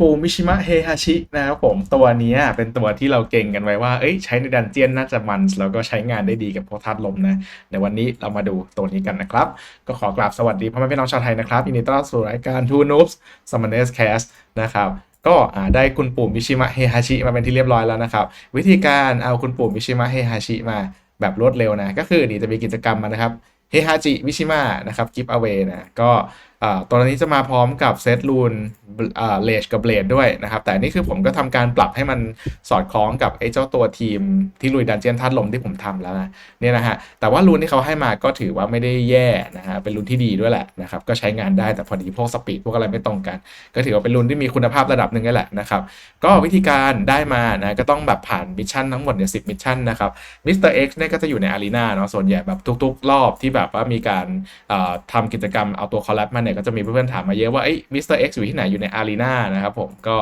ปูมิชิมะเฮฮาชินะครับผมตัวนี้เป็นตัวที่เราเก่งกันไว้ว่า เอ้ยใช้ในดันเจียนน่าจะมัน แล้วก็ใช้งานได้ดีกับพวกธาตุลมนะในวันนี้เรามาดูตัวนี้กันนะครับ ก็ขอกราบสวัสดีพ่อแม่พี่น้องชาวไทยนะครับยินดีต้อนรับสู่รายการ Two Noobs Summoners Cast นะครับก็ได้คุณปู่มิชิมะเฮฮาชิมาเป็นที่เรียบร้อยแล้วนะครับ วิธีการเอาคุณปู่มิชิมะเฮฮาชิมาแบบรวดเร็วนะ ก็คือนี่จะมีกิจกรรมมานะครับเฮฮาจิมิชิมะนะครับกิฟต์เอาไว้นะก็ ตัวนี้จะมาพร้อมกับเซตรูนอ่าเลชกับเบลดด้วยนะครับ แต่นี่คือผมก็ทำการปรับให้มันสอดคล้องกับไอ้เจ้าตัวทีมที่ลุยดันเจียนธาตุลมที่ผมทำแล้วนะเนี่ยนะฮะ แต่ว่ารูนที่เขาให้มาก็ถือว่าไม่ได้แย่นะฮะ เป็นรูนที่ดีด้วยแหละนะครับ ก็ใช้งานได้แต่พอดีพวกสปีดพวกอะไรไม่ตรงกัน ก็ถือว่าเป็นรุ่นที่มีคุณภาพระดับหนึ่งนี่แหละนะครับ ก็วิธีการได้มานะก็ต้องแบบผ่านมิชชั่นทั้งหมดเนี่ยสิมิชชั่นนะครับมิสเตอร์เอ็กซ์เนี่ยก็จะอยู่ในอารีนาเนาะส่วนใหญ่แบบทุก ๆ รอบที่แบบว่ามีการทำกิจกรรมเอาตัวคอลแลบมาเนี่ยก็จะมีเพื่อนๆถามมาเยอะว่าไอ้มิสเตอร์เอ็กซ์อยู่ที่ไหนอยู่ในอารีนานะครับผมก็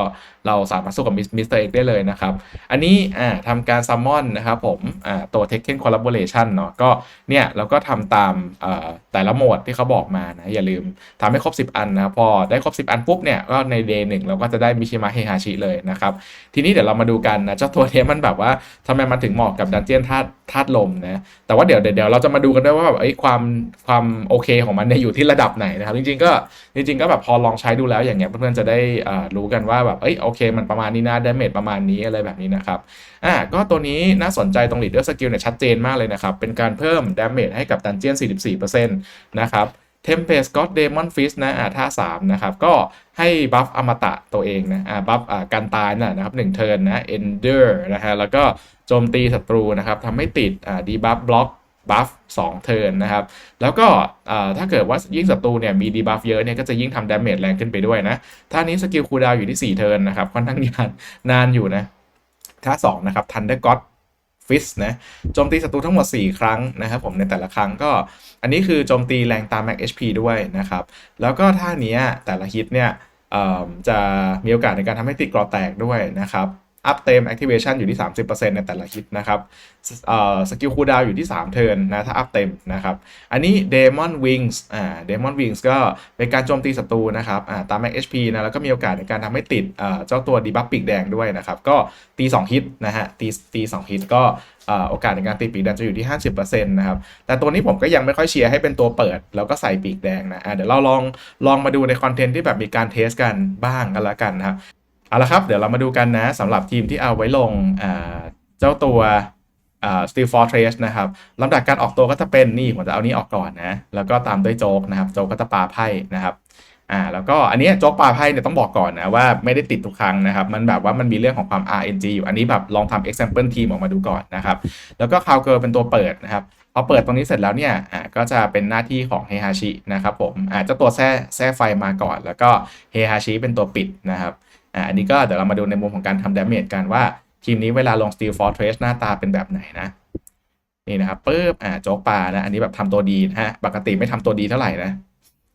เราสามารถสู้กับมิสเตอร์เอกได้เลยนะครับ อันนี้อ่าทำการซัมมอนนะครับผมอ่าตัว Tekken Collaboration เนาะก็เนี่ยเราก็ทำตามอ่อแต่ละโหมดที่เขาบอกมานะอย่าลืมทำให้ครบ 10 อันนะพอได้ครบ 10 อันปุ๊บเนี่ยก็ในเดย์หนึ่งเราก็จะได้มิชิมะเฮฮาชิเลยนะครับ ทีนี้เดี๋ยวเรามาดูกันนะเจ้าตัวเนี้มันแบบว่าทำไมมันถึงเหมาะกับดันเจียนธาตุธาตุลมนะแต่ว่าเดี๋ยวเดี๋ยวเราจะมาดูกันด้วยว่าแบบไอ้ความความโอเคของมันเนี่ยอยู่ที่ระดับไหนนะครับจริงๆก็จริงๆก็แบบพอลองใช้ดูแล้วอย่างเงี้ยเพื่อนๆจะได้รู้กันว่าแบบเอ้ยโออเคมันประมาณนี้นะดาเมจประมาณนี้อะไรแบบนี้นะครับอ่าก็ตัวนี้น่าสนใจตรง leader skill เนี่ยชัดเจนมากเลยนะครับ เป็นการเพิ่มดาเมจให้กับดันเจียน 44%นะครับ Tempest God Demon Fist นะอ่าท่า3นะครับ ก็ให้บัฟอมตะตัวเองนะอ่าบัฟอ่าการตายนะนะครับ1เทิร์นนะ Endure นะฮะแล้วก็โจมตีศัตรูนะครับทำให้ติดอ่าดีบัฟบล็อก บัฟ2เทิร์นนะครับ แล้วก็ถ้าเกิดว่ายิ่งศัตรูเนี่ยมีดีบัฟเยอะเนี่ยก็จะยิ่งทำดาเมจแรงขึ้นไปด้วยนะ ท่านี้สกิลคูลดาวอยู่ที่ 4 เทิร์นนะครับ ค่อนข้างนานนานอยู่นะท่า2นะครับ Thunder God ฟิสนะโจมตีศัตรูทั้งหมด 4 ครั้งนะครับผมในแต่ละครั้งก็อันนี้คือโจมตีแรงตาม Max HP ด้วยนะครับ แล้วก็ท่านี้แต่ละฮิตเนี่ยจะมีโอกาสในการทำให้ติดกรอแตกด้วยนะครับ อัพเต็ม activation อยู่ที่ 30%ในแต่ละฮิตนะครับสกิลคูดาวอยู่ที่ 3 เทิร์นนะถ้าอัพเต็มนะครับ อันนี้ Demon Wings อ่า Demon Wings ก็เป็นการโจมตีศัตรูนะครับอ่าตาม Max HP นะแล้วก็มีโอกาสในการทำให้ติดอ่าเจ้าตัวดีบัฟปีกแดงด้วยนะครับ ก็ตี 2 ฮิตนะฮะตีตี2ฮิตก็โอกาสในการตีปีกแดงจะอยู่ที่ 50%นะครับ แต่ตัวนี้ผมก็ยังไม่ค่อยเชียร์ให้เป็นตัวเปิด แล้วก็ใส่ปีกแดงนะะเดี๋ยวเราลองลองมาดูในคอนเทนต์ที่แบบมีการเทสกันบ้างกันละกันนะครับ เอาละครับ เดี๋ยวเรามาดูกันนะสำหรับทีมที่เอาไว้ลงเจ้าตัว Steel Fortress นะครับลำดับการออกตัวก็จะเป็นนี่ผมจะเอานี้ออกก่อนนะแล้วก็ตามด้วยโจ๊กนะครับโจ๊กก็จะปาไพ่นะครับอ่าแล้วก็อันนี้โจ๊กปาไพ่เนี่ยต้องบอกก่อนนะว่าไม่ได้ติดทุกครั้งนะครับ มันแบบว่ามันมีเรื่องของความ RNG อยู่อันนี้แบบลองทำ example team ออกมาดูก่อนนะครับ แล้วก็คาวเกิร์เป็นตัวเปิดนะครับพอเปิดตรงนี้เสร็จแล้วเนี่ยอ่าก็จะเป็นหน้าที่ของเฮฮาชินะครับผมอ่าเจ้าตัวแท้แท้ไฟมาก่อน แล้วก็เฮฮาชิเป็นตัวปิดนะครับ อ่าอันนี้ก็เดี๋ยวเรามาดูในมุมของการทำดาเมจกันว่า ทีมนี้เวลาลง Steel Fortress หน้าตาเป็นแบบไหนนะ นี่นะครับปึ๊บอ่าโจ๊กปลานะอันนี้แบบทำตัวดีนะฮะปกติไม่ทำตัวดีเท่าไหร่นะ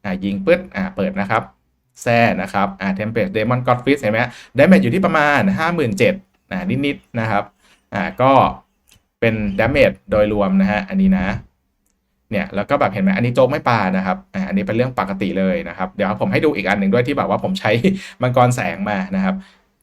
อ่ายิงปึ๊ดอ่าเปิดนะครับแซ่นะครับอ่าเทมเพลตเดมอนก็อดฟิสเห็นไหมดาเมจอยู่ที่ประมาณ 57,000อ่านิดๆนะครับอ่าก็เป็นดาเมจโดยรวมนะฮะอันนี้นะ เนี่ยแล้วก็แบบเห็นไหมอันนี้โจ๊กไม่ปานะครับอ่าอันนี้เป็นเรื่องปกติเลยนะครับ เดี๋ยวผมให้ดูอีกอันหนึ่งด้วยที่แบบว่าผมใช้มังกรแสงมานะครับ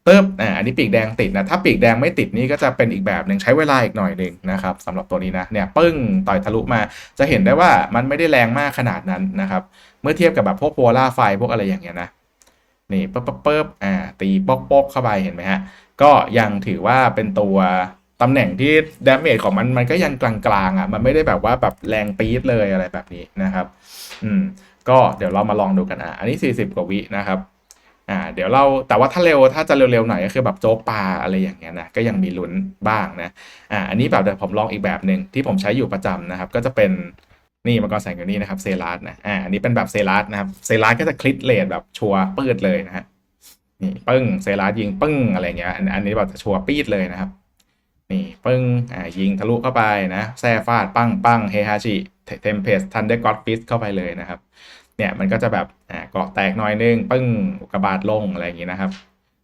เติบอ่าอันนี้ปีกแดงติดนะถ้าปีกแดงไม่ติดนี่ก็จะเป็นอีกแบบหนึ่งใช้เวลาอีกหน่อยหนึ่งนะครับสำหรับตัวนี้นะเนี่ยปึ้งต่อยทะลุมาจะเห็นได้ว่ามันไม่ได้แรงมากขนาดนั้นนะครับเมื่อเทียบกับแบบพวกโพล่าไฟพวกอะไรอย่างเงี้ยนะนี่ปึ๊บปึ๊บปึ๊บอ่าตีป๊อกป๊อกเข้าไปเห็นไหมฮะก็ยังถือว่าเป็นตัว ตำแหน่งที่ดาเมจของมันมันก็ยังกลางๆอะ มันไม่ได้แบบว่าแบบแรงปี๊ดเลยอะไรแบบนี้นะครับ อืม ก็เดี๋ยวเรามาลองดูกันอะ อันนี้ 40 กว่าวินะครับ อ่า เดี๋ยวเราแต่ว่าถ้าเร็วถ้าจะเร็วๆหน่อยก็คือแบบโจ๊กปลาอะไรอย่างเงี้ยนะ ก็ยังมีลุ้นบ้างนะ อ่า อันนี้แบบเดี๋ยวผมลองอีกแบบหนึ่งที่ผมใช้อยู่ประจำนะครับ ก็จะเป็นนี่มังกรแสงอยู่นี่นะครับเซรัสนะ อ่า อันนี้เป็นแบบเซรัสนะครับ เซรัสก็จะคลิกเลดแบบชัวปืดเลยนะฮะ นี่ปึ้ง เซรัสยิงปึ้งอะไรเงี้ย อันอันนี้แบบจะชัวปีดเลยนะครับ นี่ปึ้งอ่ายิงทะลุเข้าไปนะแซ่ฟาดปั้งปั้งเฮฮาชิเทมเพสทันเดอร์ก็อดฟิสเข้าไปเลยนะครับ เนี่ยมันก็จะแบบอ่าเกาะแตกหน่อยนึง ปึ้งกระบาดลงอะไรอย่างงี้นะครับ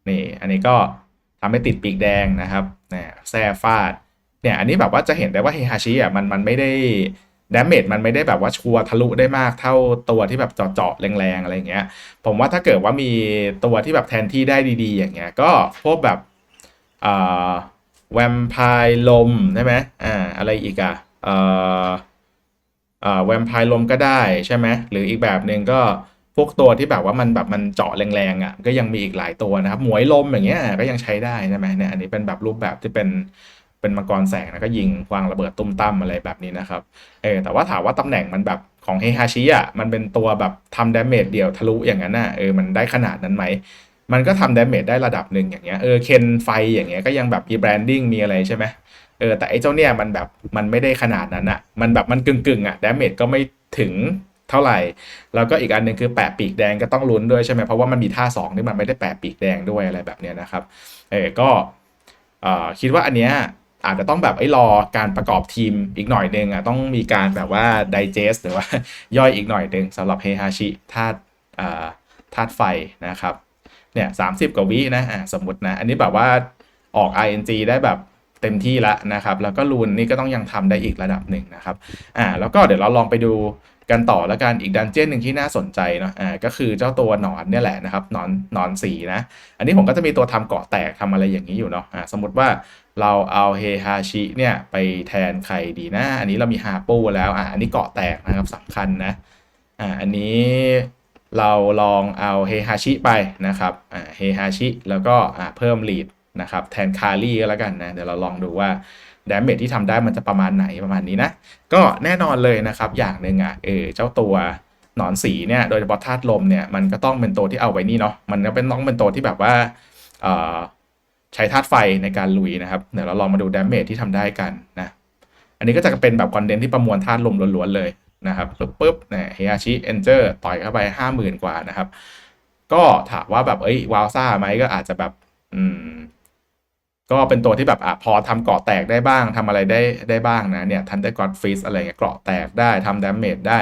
นี่อันนี้ก็ทำให้ติดปีกแดงนะครับเนี่ยแซ่ฟาดเนี่ยอันนี้แบบว่าจะเห็นได้ว่าเฮฮาชิอะมันมันไม่ได้ดาเมจมันไม่ได้แบบว่าชัวทะลุได้มากเท่าตัวที่แบบเจาะๆแรงๆอะไรอย่างเงี้ย ผมว่าถ้าเกิดว่ามีตัวที่แบบแทนที่ได้ดีๆ อย่างเงี้ยก็พวกแบบอ่า แวมไพร์ลมใช่ไหมอ่าอะไรอีกอะเอ่ออ่าแวมไพร์ลมก็ได้ใช่ไหมหรืออีกแบบหนึ่งก็พวกตัวที่แบบว่ามันแบบมันเจาะแรงๆอะก็ยังมีอีกหลายตัวนะครับหมวยลมอย่างเงี้ยก็ยังใช้ได้ใช่ไหมเนี่ยอันนี้เป็นแบบรูปแบบที่เป็นเป็นมังกรแสงแล้วก็ยิงวางระเบิดตุ้มตั้มอะไรแบบนี้นะครับเออแต่ว่าถามว่าตำแหน่งมันแบบของเฮฮาชิอะมันเป็นตัวแบบทำดาเมจเดี่ยวทะลุอย่างนั้นน่ะเออมันได้ขนาดนั้นไหม มันก็ทำดาเมจได้ระดับหนึ่งอย่างเงี้ยเออเคนไฟอย่างเงี้ยก็ยังแบบมีแบรนดิ้งมีอะไรใช่ไหมเออแต่ไอ้เจ้าเนี่ยมันแบบมันไม่ได้ขนาดนั้นอะมันแบบมันกึ่งกึ่งๆอะดาเมจก็ไม่ถึงเท่าไหร่ แล้วก็อีกอันหนึ่งคือแปะปีกแดงก็ต้องลุ้นด้วยใช่ไหมเพราะว่ามันมีท่าสองที่มันไม่ได้แปะปีกแดงด้วยอะไรแบบเนี้ยนะครับเออก็เออคิดว่าอันเนี้ยอาจจะต้องแบบไอ้รอการประกอบทีมอีกหน่อยหนึ่งอะต้องมีการแบบว่า digest หรือว่าย่อยอีกหน่อยหนึ่งสำหรับเฮฮาชิธาตุอ่าธาตุไฟนะครับ เนี่ยสามสิบกว่าวินะอ่าสมมตินะ อันนี้แบบว่าออก ing ได้แบบเต็มที่แล้วนะครับ แล้วก็รูนนี่ก็ต้องยังทำได้อีกระดับหนึ่งนะครับอ่าแล้วก็เดี๋ยวเราลองไปดูกันต่อแล้วกันอีกดันเจี้ยนหนึ่งที่น่าสนใจเนาะอ่าก็คือเจ้าตัวหนอนเนี่ยแหละนะครับหนอนหนอนสีนะ อันนี้ผมก็จะมีตัวทำเกาะแตกทำอะไรอย่างนี้อยู่เนาะอ่าสมมติว่าเราเอาเฮฮาชิเนี่ยไปแทนใครดีนะ อันนี้เรามีฮาปูแล้วอ่าอันนี้เกาะแตกนะครับสำคัญนะอ่าอันนี้ เราลองเอาเฮฮาชิไปนะครับเฮฮาชิแล้วก็เพิ่มลีดนะครับแทนคารี่ก็แล้วกันนะเดี๋ยวเราลองดูว่าดาเมจที่ทำได้มันจะประมาณไหนประมาณนี้นะ ก็แน่นอนเลยนะครับ อย่างหนึ่งอะเออเจ้าตัวหนอนสีเนี่ยโดยเฉพาะธาตุลมเนี่ยมันก็ต้องเป็นตัวที่เอาไว้นี่เนาะมันก็เป็นต้องเป็นตัวที่แบบว่าเออใช้ธาตุไฟในการลุยนะครับเดี๋ยวเราลองมาดูดาเมจที่ทำได้กันนะอันนี้ก็จะเป็นแบบคอนเทนต์ที่ประมวลธาตุลมล้วนๆเลย นะครับปึ๊บปึ๊บเนี่ยเฮียชิเอนเจอร์ต่อยเข้าไปห้าหมื่นกว่านะครับ ก็ถามว่าแบบเอ้ยวาวซ่าไหมก็อาจจะแบบ อืม ก็เป็นตัวที่แบบอะพอทำเกาะแตกได้บ้างทำอะไรได้ได้บ้างนะเนี่ยทันได้กอดฟิสอะไรเงี้ยเกาะแตกได้ทำดาเมจได้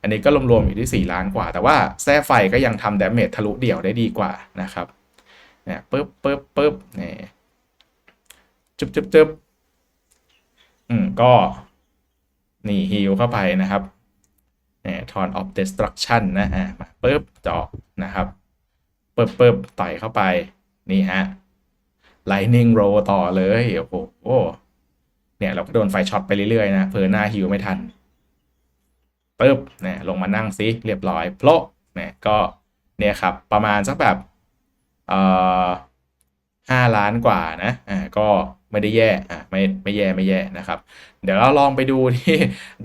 อันนี้ก็รวมๆอยู่ที่ 4 ล้านกว่า แต่ว่าแท้ไฟก็ยังทำดาเมจทะลุเดี่ยวได้ดีกว่านะครับเนี่ยปึ๊บปึ๊บปึ๊บเนี่ยจึ๊บจึ๊บจึ๊บอืมก็ นี่ฮิลเข้าไปนะครับ ทอนออฟเดสตรักชันนะอะมาปึ๊บเจาะนะครับปึ๊บปึ๊บต่อยเข้าไป นี่ฮะ Lightning Roll ต่อเลยโอ้โหเนี่ยเราก็โดนไฟช็อตไปเรื่อยๆนะเพอหน้าฮิวไม่ทันปึ๊บเนี่ยลงมานั่งซิเรียบร้อยโปะเนี่ยก็เนี่ยครับประมาณสักแบบเอ่อ ห้าล้านกว่านะอ่าก็ไม่ได้แย่อ่าไม่ไม่แย่ไม่แย่นะครับ เดี๋ยวเราลองไปดูที่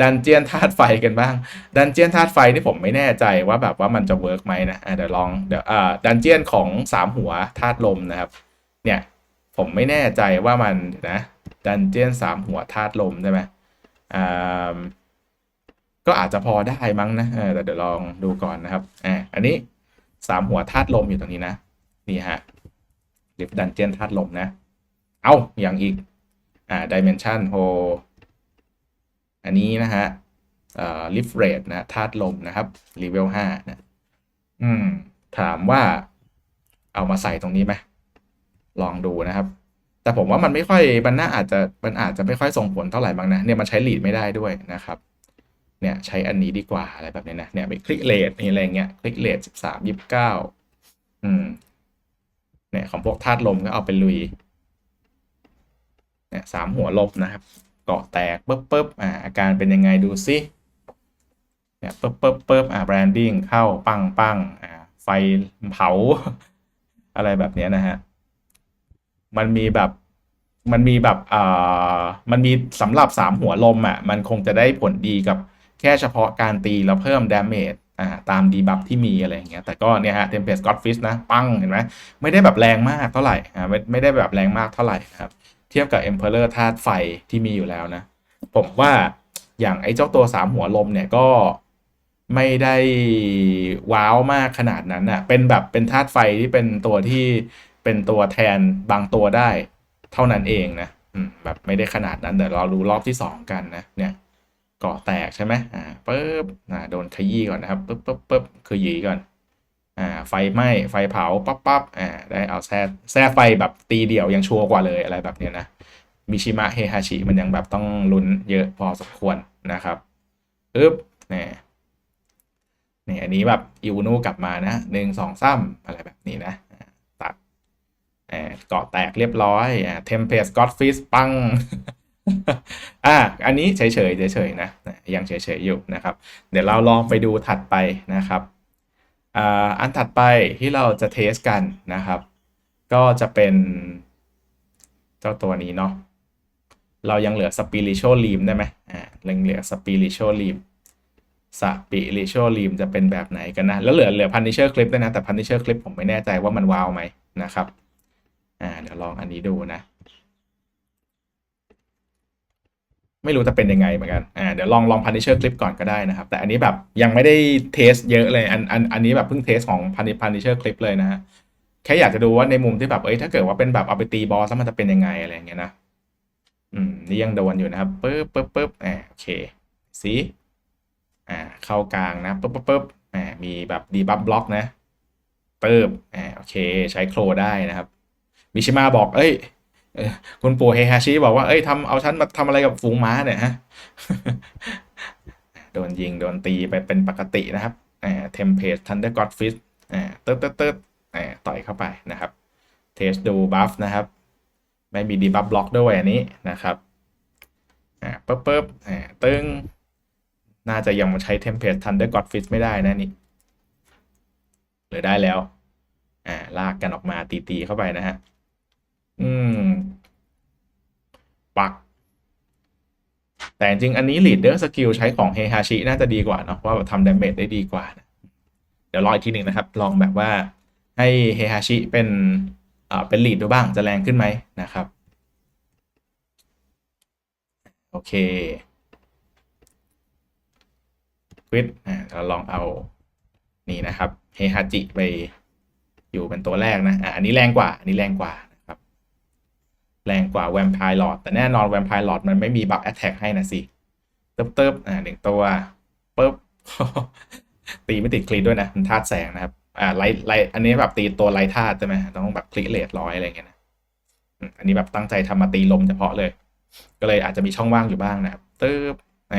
ดันเจียนธาตุไฟกันบ้าง ดันเจียนธาตุไฟนี่ผมไม่แน่ใจว่าแบบว่ามันจะเวิร์กไหมนะอ่าเดี๋ยวลองเดี๋ยวอ่าดันเจียนของสามหัวธาตุลมนะครับ เนี่ยผมไม่แน่ใจว่ามันนะดันเจียนสามหัวธาตุลมใช่ไหมอ่าก็อาจจะพอได้มั้งนะแต่เดี๋ยวลองดูก่อนนะครับอ่าอันนี้สามหัวธาตุลมอยู่ตรงนี้นะ นี่ฮะ ลิฟดันเจียนธาตุลมนะ เอาอย่างอีก อ่าดิเมนชันโฮอันนี้นะฮะอ่าลิฟเรทนะธาตุลมนะครับรีเวลห้านะอืม ถามว่าเอามาใส่ตรงนี้ไหมลองดูนะครับ แต่ผมว่ามันไม่ค่อยมันน่าอาจจะมันอาจจะไม่ค่อยส่งผลเท่าไหร่บางนะเนี่ยมันใช้ลีดไม่ได้ด้วยนะครับ เนี่ยใช้อันนี้ดีกว่าอะไรแบบนี้นะเนี่ยไปคลิกเลทนี่อะไรเงี้ยคลิกเลทสิบสามยิบเก้าอืม เนี่ยของพวกธาตุลมก็เอาไปลุยเนี่ยสามหัวลบนะครับ เกาะแตกปึ๊บปึ๊บอ่าอาการเป็นยังไงดูซิเนี่ยปึ๊บปึ๊บปึ๊บอ่าแบรนดิ้งเข้าปังปังอ่าไฟเผา อะไรแบบนี้นะฮะ มันมีแบบมันมีแบบอ่ามันมีสำหรับสามหัวลมอะมันคงจะได้ผลดีกับแค่เฉพาะการตีแล้วเพิ่มดาเมจ อ่าตามดีบัฟที่มีอะไรอย่างเงี้ยแต่ก็เนี่ยฮะเทมเพลสก็อตฟิสนะ ปังเห็นไหมไม่ได้แบบแรงมากเท่าไหร่อ่าไม่ไม่ได้แบบแรงมากเท่าไหร่นะครับ เทียบกับ Emperor ธาตุไฟที่มีอยู่แล้วนะ ผมว่าอย่างไอ้เจ้าตัวสามหัวลมเนี่ยก็ไม่ได้ว้าวมากขนาดนั้นอะ เป็นแบบเป็นธาตุไฟที่เป็นตัวที่เป็นตัวแทนบางตัวได้ เท่านั้นเองนะแบบไม่ได้ขนาดนั้นเดี๋ยวเราดูรอบที่สองกันนะเนี่ย กาะแตกใช่ไหมอ่าปึ๊บอ่าโดนขยี้ก่อนนะครับปึ๊บปึ๊บปึ๊บคือหยีก่อนอ่าไฟไหม้ไฟเผาปั๊บปั๊บอ่าได้เอาแซ่แซ่ไฟแบบตีเดี่ยวยังชัวร์กว่าเลยอะไรแบบเนี้ยนะมิชิมะเฮฮาชิมันยังแบบต้องลุ้นเยอะพอสมควรนะครับปึ๊บเนี่ยนี่อันนี้แบบอิวนูกลับมานะหนึ่งสองซ้ำอะไรแบบนี้นะตัดอ่าเกาะแตกเรียบร้อยอ่าเทมเพสกอตฟิสปัง อ่า อันนี้เฉยๆเฉยๆนะยังเฉยๆอยู่นะครับ เดี๋ยวเราลองไปดูถัดไปนะครับอ่าอันถัดไปที่เราจะเทสกันนะครับ ก็จะเป็นเจ้าตัวนี้เนาะเรายังเหลือ spiritual lim ได้ไหมอ่ายังเหลือ spiritual lim spiritual lim จะเป็นแบบไหนกันนะ แล้วเหลือเหลือ punisher clip ด้วยนะ แต่ punisher clip ผมไม่แน่ใจว่ามันว้าวไหมนะครับ อ่า เดี๋ยวลองอันนี้ดูนะ ไม่รู้จะเป็นยังไงเหมือนกัน อ่า เดี๋ยวลองลอง punisher clip ก่อนก็ได้นะครับ แต่อันนี้แบบยังไม่ได้เทสเยอะเลย อันอันอันนี้แบบเพิ่งเทสของ Puni- punisher clip เลยนะฮะ แค่อยากจะดูว่าในมุมที่แบบ เอ้ย ถ้าเกิดว่าเป็นแบบเอาไปตีบอสแล้วมันจะเป็นยังไงอะไรอย่างเงี้ยนะ อืม นี่ยังโดนอยู่นะครับปึ๊บปึ๊บปึ๊บอ่าโอเคสีอ่า เข้ากลางนะปึ๊บปึ๊บปึ๊บอ่า มีแบบดีบัฟบล็อกนะปึ๊บอ่า โอเค ใช้โครได้นะครับ มิชิมาบอก เอ้ย คุณปู่เฮฮาชิบอกว่าเอ้ยทำเอาฉันมาทำอะไรกับฝูงม้าเนี่ยฮะโดนยิงโดนตีไปเป็นปกตินะครับอ่าเทมเพสทันเดอร์ก็อดฟิสอ่าเติร์ดเติร์ดเติร์ดอ่าต่อยเข้าไปนะครับเทสดูบัฟนะครับ ไม่มีดีบัฟบล็อกด้วยอันนี้นะครับอ่าปึ๊บปึ๊บอ่าตึงน่าจะยังมาใช้เทมเพลตทันเดอร์ก็อดฟิสไม่ได้นะนี่หรือได้แล้วอ่าลากกันออกมาตีๆเข้าไปนะฮะ อืม ปัก แต่จริงอันนี้ leader skill ใช้ของเฮฮาชิน่าจะดีกว่าเนาะเพราะว่าทำดาเมจได้ดีกว่านะเดี๋ยวรออีกทีหนึ่งนะครับ ลองแบบว่าให้เฮฮาชิเป็นอ่าเป็น lead ดูบ้างจะแรงขึ้นไหมนะครับ โอเคควิดอ่าเราลองเอานี่นะครับเฮฮาจิไปอยู่เป็นตัวแรกนะอะอันนี้แรงกว่า อันนี้แรงกว่า แรงกว่าแวมไพร์ลอดแต่แน่นอนแวมไพร์ลอดมันไม่มีบัฟแอตแทกให้นะสิเติบเติบอ่าหนึ่งตัวปุ๊บตีไม่ติดคลีด้วยนะมันธาตุแสงนะครับอ่าไลท์ไลท์อันนี้แบบตีตัวไลท์ธาตุใช่ไหมต้องแบบคลิกเลทร้อยอะไรเงี้ยนะอันนี้แบบตั้งใจทำมาตีลมเฉพาะเลย ก็เลยอาจจะมีช่องว่างอยู่บ้างนะครับตึ๊บแหม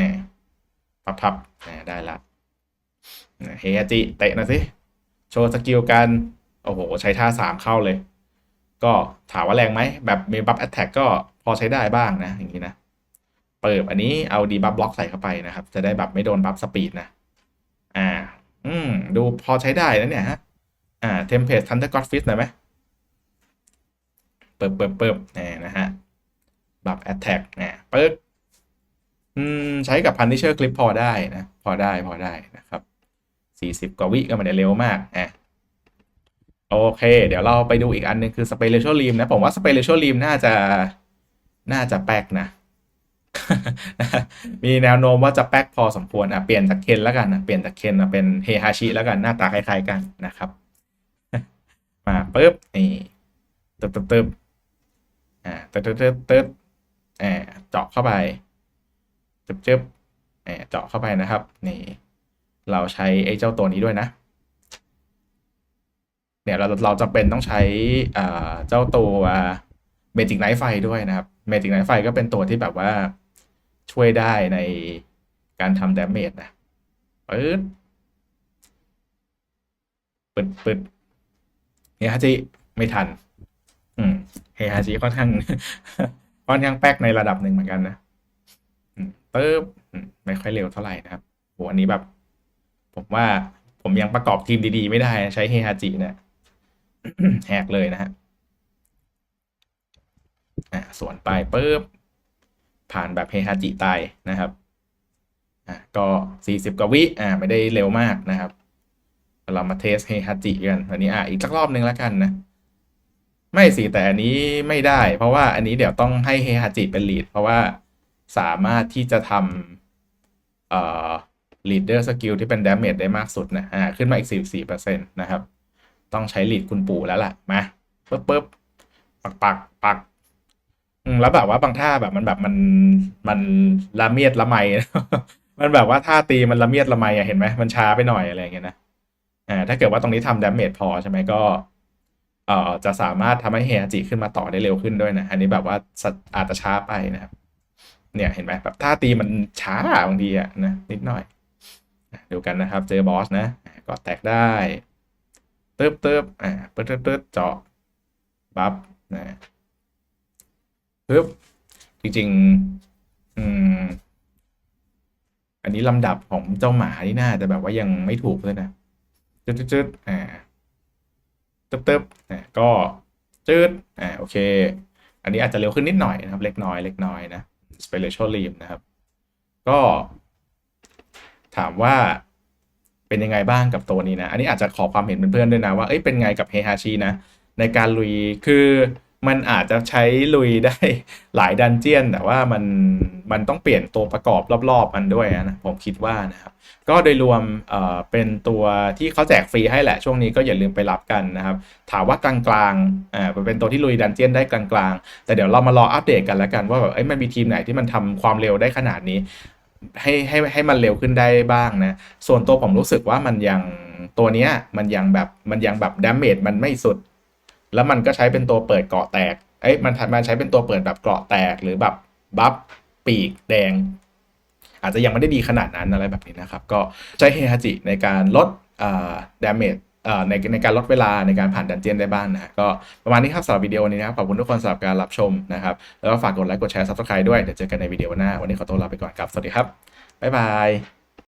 พับพับแหมได้ละเฮียจิเตะนะสิโชว์สกิลกัน โอ้โห ใช้ท่าสามเข้าเลย ก็ถามว่าแรงไหมแบบมีบัฟแอตแทกก็พอใช้ได้บ้างนะ อย่างนี้นะ เปิดอันนี้เอาดีบัฟบล็อกใส่เข้าไปนะครับ จะได้แบบไม่โดนบัฟสปีดนะ อ่า อืม ดูพอใช้ได้แล้วเนี่ยฮะ อ่าเทมเพลตทันเดอร์ก็อดฟิสหน่อยไหมเปิบเปิบเปิบนี่นะฮะบัฟแอตแทกเนี่ยปึ๊กอืม ใช้กับ Punisher Clip พอได้นะ พอได้พอได้นะครับ 40 กว่าวิก็ไมันได้เร็วมากอะ โอเค เดี๋ยวเราไปดูอีกอันหนึงคือ Spatial Rim นะ ผมว่า Spatial Rim น่าจะน่าจะแป๊กนะ มีแนวโน้มว่าจะแป๊กพอสมควรอะเปลี่ยนจากเคนแล้วกันนะเปลี่ยนจากเคนมาเป็นเฮฮาชิแล้วกันหน้าตาคล้ายๆกันนะครับ มาปุ๊บนี่ตึ๊บตึ๊บตึ๊บอ่าตึ๊บตึ๊บตึ๊บตึ๊บอ่าเจาะเข้าไปจึบจึบอ่าเจาะเข้าไปนะครับ นี่ เราใช้ไอ้เจ้าตัวนี้ด้วยนะ เนี่ยเราเราจะเป็นต้องใช้เจ้าตัวเมจิกไนท์ไฟด้วยนะครับเมจิกไนท์ไฟก็เป็นตัวที่แบบว่าช่วยได้ในการทำดาเมจนะปึ๊ดปึดปึดเฮฮาจิไม่ทัน อืมเฮฮาจิค่อนข้างค่อนข้างแป๊กในระดับหนึ่งเหมือนกันนะปึ๊บอืมไม่ค่อยเร็วเท่าไหร่นะครับโหอันนี้แบบ ผมว่าผมยังประกอบทีมดีๆ ไม่ได้ใช้เฮฮาจิเนี่ย แหกเลยนะฮะอะสวนไปปุ๊บผ่านแบบเฮฮาจิตายนะครับอะก็สี่สิบกว่าวิอ่าไม่ได้เร็วมากนะครับ เรามาเทสเฮฮาจิกันอันนี้อะอีกสักรอบหนึ่งแล้วกันนะ ไม่สิแต่อันนี้ไม่ได้ เพราะว่าอันนี้เดี๋ยวต้องให้เฮฮาจิเป็นลีดเพราะว่าสามารถที่จะทำเอ่อ leader skill ที่เป็น damage ได้มากสุดนะอ่าขึ้นมาอีก 44%นะครับ ต้องใช้ lead คุณปู่แล้วล่ะมาปึ๊บปึ๊บปักปักปักแล้วแบบว่าบางท่าแบบมันแบบมันมันละเมียดละไมมันแบบว่าท่าตีมันละเมียดละไมอะเห็นไหมมันช้าไปหน่อยอะไรอย่างเงี้ยนะอ่าถ้าเกิดว่าตรงนี้ทำ damage พอใช่ไหมก็เอ่อจะสามารถทำให้เฮฮาจิขึ้นมาต่อได้เร็วขึ้นด้วยนะ อันนี้แบบว่าอาจจะช้าไปนะครับ เนี่ยเห็นไหมแบบท่าตีมันช้าบางทีอะนะนิดหน่อยอะดูกันนะครับ เจอบอสนะ ก็แตกได้ เติบเติบอ่าเปิดเติบเติบเจาะบัฟนะปึ๊บจริงๆอืมอันนี้ลำดับของเจ้าหมานี่น่าจะแบบว่ายังไม่ถูกเลยนะจึ๊ดจึ๊ดอ่าตึ๊บตึ๊บอ่าก็จืดอ่าโอเค อันนี้อาจจะเร็วขึ้นนิดหน่อยนะครับ เล็กน้อยเล็กน้อยนะ spiritual rim นะครับ ก็ ถามว่า เป็นยังไงบ้างกับตัวนี้นะ อันนี้อาจจะขอความเห็นเพื่อนๆด้วยนะว่าเอ้ยเป็นไงกับเฮฮาชินะ ในการลุยคือมันอาจจะใช้ลุยได้หลายดันเจียน แต่ว่ามันมันต้องเปลี่ยนตัวประกอบรอบๆมันด้วยนะผมคิดว่านะครับ ก็โดยรวมเอ่อเป็นตัวที่เขาแจกฟรีให้แหละช่วงนี้ก็อย่าลืมไปรับกันนะครับ ถามว่ากลางๆอ่าเป็นตัวที่ลุยดันเจียนได้กลางๆ แต่เดี๋ยวเรามารออัปเดตกันแล้วกันว่าแบบเอ้ยมันมีทีมไหนที่มันทำความเร็วได้ขนาดนี้ ให้ให้ให้มันเร็วขึ้นได้บ้างนะ ส่วนตัวผมรู้สึกว่ามันยังตัวเนี้ย มันยังแบบมันยังแบบดาเมจมันไม่สุด แล้วมันก็ใช้เป็นตัวเปิดเกาะแตกเอ้ยมันมันใช้เป็นตัวเปิดแบบเกาะแตกหรือแบบบัฟปีกแดง อาจจะยังไม่ได้ดีขนาดนั้นอะไรแบบนี้นะครับ ก็ใช้เฮฮาจิในการลดอ่าดาเมจ ในในการลดเวลาในการผ่านดันเจียนได้บ้างนะก็ประมาณนี้ครับสำหรับวิดีโอนี้นะครับขอบคุณทุกคนสำหรับการรับชมนะครับแล้วก็ฝากกดไลค์กดแชร์ซับสไครต์ด้วยเดี๋ยวเจอกันในวิดีโอหน้าวันนี้ขอตัวลาไปก่อนครับสวัสดีครับบ๊ายบาย